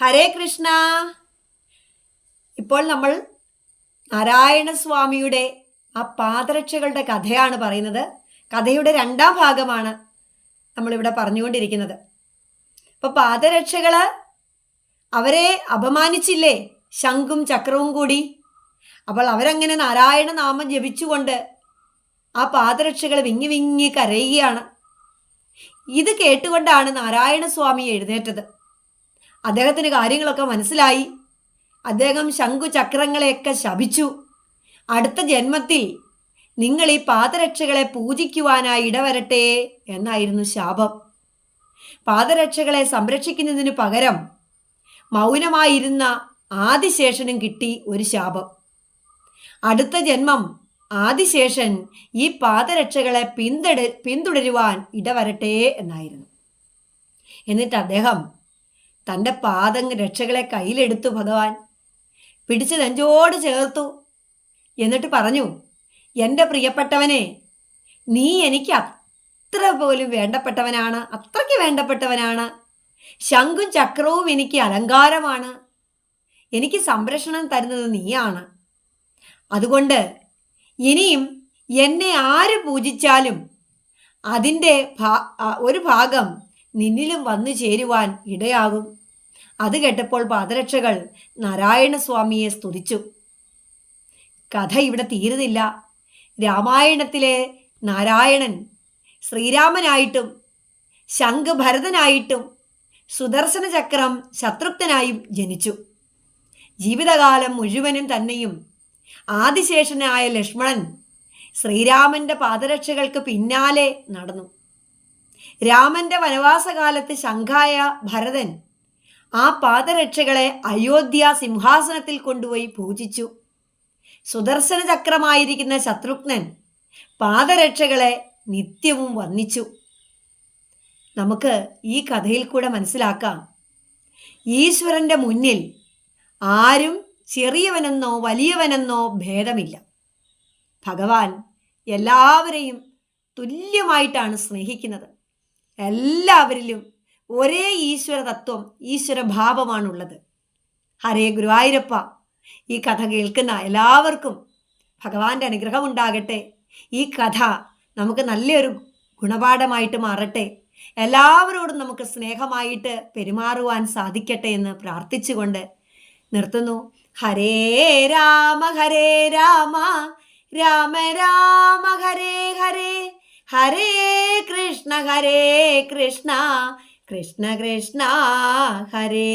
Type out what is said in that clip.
ഹരേ കൃഷ്ണ. ഇപ്പോൾ നമ്മൾ നാരായണസ്വാമിയുടെ ആ പാദരക്ഷകളുടെ കഥയാണ് പറയുന്നത്. കഥയുടെ രണ്ടാം ഭാഗമാണ് നമ്മളിവിടെ പറഞ്ഞുകൊണ്ടിരിക്കുന്നത്. അപ്പൊ പാദരക്ഷകൾ അവരെ അപമാനിച്ചില്ലേ? ശംഖും ചക്രവും കൂടി. അപ്പോൾ അവരങ്ങനെ നാരായണ നാമം ജപിച്ചുകൊണ്ട് ആ പാദരക്ഷകൾ വിങ്ങി വിങ്ങി കരയുകയാണ്. ഇത് കേട്ടുകൊണ്ടാണ് നാരായണ സ്വാമി എഴുന്നേറ്റത്. അദ്ദേഹത്തിന് കാര്യങ്ങളൊക്കെ മനസ്സിലായി. അദ്ദേഹം ശംഖു ചക്രങ്ങളെയൊക്കെ ശപിച്ചു. അടുത്ത ജന്മത്തിൽ നിങ്ങൾ ഈ പാദരക്ഷകളെ പൂജിക്കുവാനായി ഇടവരട്ടെ എന്നായിരുന്നു ശാപം. പാദരക്ഷകളെ സംരക്ഷിക്കുന്നതിന് പകരം മൗനമായിരുന്ന ആദിശേഷനും കിട്ടി ഒരു ശാപം. അടുത്ത ജന്മം ആദിശേഷൻ ഈ പാദരക്ഷകളെ പിന്തുട പിന്തുടരുവാൻ ഇടവരട്ടെ എന്നായിരുന്നു. എന്നിട്ട് അദ്ദേഹം തന്റെ പാദങ്ങ് രക്ഷകളെ കയ്യിലെടുത്തു ഭഗവാൻ. പിടിച്ച് നെഞ്ചോട് ചേർത്തു. എന്നിട്ട് പറഞ്ഞു എന്റെ പ്രിയപ്പെട്ടവനെ നീ എനിക്ക് അത്ര പോലും വേണ്ടപ്പെട്ടവനാണ് അത്രയ്ക്ക് വേണ്ടപ്പെട്ടവനാണ്. ശംഖും ചക്രവും എനിക്ക് അലങ്കാരമാണ്. എനിക്ക് സംരക്ഷണം തരുന്നത് നീയാണ്. അതുകൊണ്ട് ഇനിയും എന്നെ ആര് പൂജിച്ചാലും അതിന്റെ ഒരു ഭാഗം നിന്നിലും വന്നു ചേരുവാൻ ഇടയാകും. അത് കേട്ടപ്പോൾ പാദരക്ഷകൾ നാരായണസ്വാമിയെ സ്തുതിച്ചു. കഥ ഇവിടെ തീരുന്നില്ല. രാമായണത്തിലെ നാരായണൻ ശ്രീരാമനായിട്ടും ശംഖഭരതനായിട്ടും സുദർശന ചക്രം ശത്രുപ്തനായും ജനിച്ചു. ജീവിതകാലം മുഴുവനും തന്നെയും ആദിശേഷനായ ലക്ഷ്മണൻ ശ്രീരാമന്റെ പാദരക്ഷകൾക്ക് പിന്നാലെ നടന്നു. രാമന്റെ വനവാസകാലത്ത് ശംഖായ ഭരതൻ ആ പാദരക്ഷകളെ അയോധ്യ സിംഹാസനത്തിൽ കൊണ്ടുപോയി പൂജിച്ചു. സുദർശന ചക്രമായിരിക്കുന്ന ശത്രുഘ്നൻ പാദരക്ഷകളെ നിത്യവും വന്ദിച്ചു നമുക്ക് ഈ കഥയിൽ കൂടെ മനസ്സിലാക്കാം. ഈശ്വരന്റെ മുന്നിൽ ആരും ചെറിയവനെന്നോ വലിയവനെന്നോ ഭേദമില്ല. ഭഗവാൻ എല്ലാവരെയും തുല്യമായിട്ടാണ് സ്നേഹിക്കുന്നത്. എല്ലാവരിലും ഒരേ ഈശ്വര തത്വം ഈശ്വര ഭാവമാണുള്ളത്. ഹരേ ഗുരുവായൂരപ്പ ഈ കഥ കേൾക്കുന്ന എല്ലാവർക്കും ഭഗവാന്റെ അനുഗ്രഹം ഉണ്ടാകട്ടെ ഈ കഥ നമുക്ക് നല്ലൊരു ഗുണപാഠമായിട്ട് മാറട്ടെ. എല്ലാവരോടും നമുക്ക് സ്നേഹമായിട്ട് പെരുമാറുവാൻ സാധിക്കട്ടെ എന്ന് പ്രാർത്ഥിച്ചുകൊണ്ട് നിർത്തുന്നു. ഹരേ രാമ ഹരേ രാമ രാമ രാമ ഹരേ ഹരേ ഹരേ കൃഷ്ണ ഹരേ കൃഷ്ണ. കൃഷ്ണ കൃഷ്ണ ഹരേ